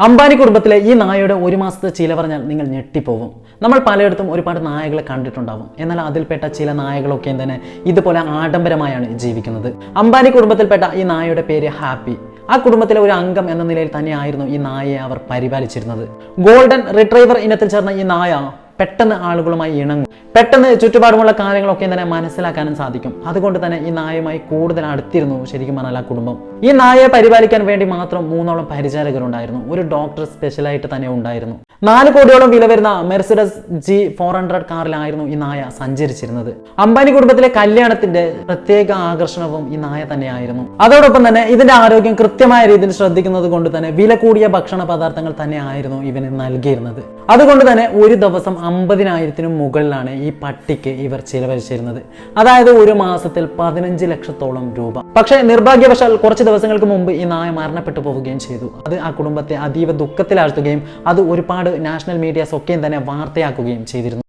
അംബാനി കുടുംബത്തിലെ ഈ നായയുടെ ഒരു മാസത്തെ ചില പറഞ്ഞാൽ നിങ്ങൾ ഞെട്ടിപ്പോകും നമ്മൾ പലയിടത്തും ഒരുപാട് നായകളെ കണ്ടിട്ടുണ്ടാവും. എന്നാൽ അതിൽപ്പെട്ട ചില നായകളൊക്കെ തന്നെ ഇതുപോലെ ആഡംബരമായാണ് ജീവിക്കുന്നത്. അംബാനി കുടുംബത്തിൽപ്പെട്ട ഈ നായയുടെ പേര് ഹാപ്പി. ആ കുടുംബത്തിലെ ഒരു അംഗം എന്ന നിലയിൽ തന്നെയായിരുന്നു ഈ നായയെ അവർ പരിപാലിച്ചിരുന്നത്. ഗോൾഡൻ റിട്രൈവർ ഇനത്തിൽ ചേർന്ന ഈ നായ പെട്ടെന്ന് ആളുകളുമായി ഇണങ്ങും. പെട്ടെന്ന് ചുറ്റുപാടുമുള്ള കാര്യങ്ങളൊക്കെ തന്നെ മനസ്സിലാക്കാനും സാധിക്കും. അതുകൊണ്ട് തന്നെ ഈ നായയുമായി കൂടുതൽ അടുത്തിരുന്നു ശരിക്കും പറഞ്ഞാൽ ആ കുടുംബം. ഈ നായയെ പരിപാലിക്കാൻ വേണ്ടി മാത്രം മൂന്നോളം പരിചാരകരുണ്ടായിരുന്നു. ഒരു ഡോക്ടർ സ്പെഷ്യലായിട്ട് തന്നെ ഉണ്ടായിരുന്നു. നാല് കോടിയോളം വില വരുന്ന മെർസിഡസ് ജി ഫോർ ഹൺഡ്രഡ് കാറിലായിരുന്നു ഈ നായ സഞ്ചരിച്ചിരുന്നത്. അംബാനി കുടുംബത്തിലെ കല്യാണത്തിന്റെ പ്രത്യേക ആകർഷണവും ഈ നായ തന്നെയായിരുന്നു. അതോടൊപ്പം തന്നെ ഇതിന്റെ ആരോഗ്യം കൃത്യമായ രീതിയിൽ ശ്രദ്ധിക്കുന്നത് കൊണ്ട് തന്നെ വില കൂടിയ ഭക്ഷണ പദാർത്ഥങ്ങൾ തന്നെയായിരുന്നു ഇവന് നൽകിയിരുന്നത്. അതുകൊണ്ട് തന്നെ ഒരു ദിവസം അമ്പതിനായിരത്തിനും മുകളിലാണ് ഈ പട്ടിക്ക് ഇവർ ചിലവഴിച്ചിരുന്നത്. അതായത് ഒരു മാസത്തിൽ പതിനഞ്ച് ലക്ഷത്തോളം രൂപ. പക്ഷേ നിർഭാഗ്യവശാൽ കുറച്ച് ദിവസങ്ങൾക്ക് മുമ്പ് ഈ നായ മരണപ്പെട്ടു പോവുകയും ചെയ്തു. അത് ആ കുടുംബത്തെ അതീവ ദുഃഖത്തിലാഴ്ത്തുകയും അത് ഒരുപാട് നാഷണൽ മീഡിയാസ് ഒക്കെയും തന്നെ വാർത്തയാക്കുകയും ചെയ്തിരുന്നു.